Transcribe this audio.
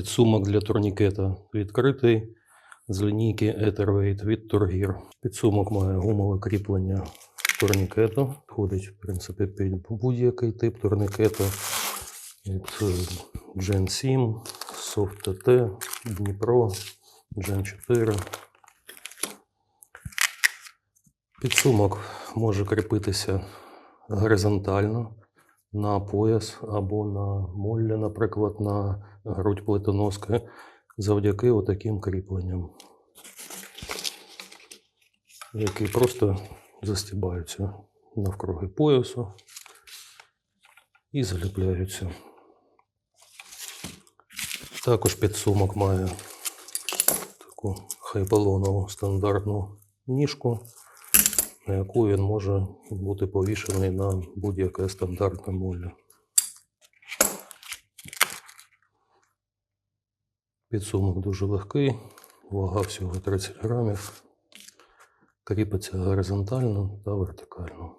Підсумок для турнікета відкритий з лінійки Etherweight від Тургір. Підсумок має гумове кріплення турнікету. Входить, в принципі, під будь-який тип турнікету. Від е, Gen 7, Soft TT, Дніпро, Gen 4. Підсумок може кріпитися горизонтально на пояс або на молля, наприклад, на грудь плитоноски завдяки отаким кріпленням, які просто застібаються навкруги поясу і заліпляються. Також підсумок має таку хайпалонову стандартну ніжку, на яку він може бути повішений на будь-яке стандартне молля. Підсумок дуже легкий, вага всього 30 грамів, кріпиться горизонтально та вертикально.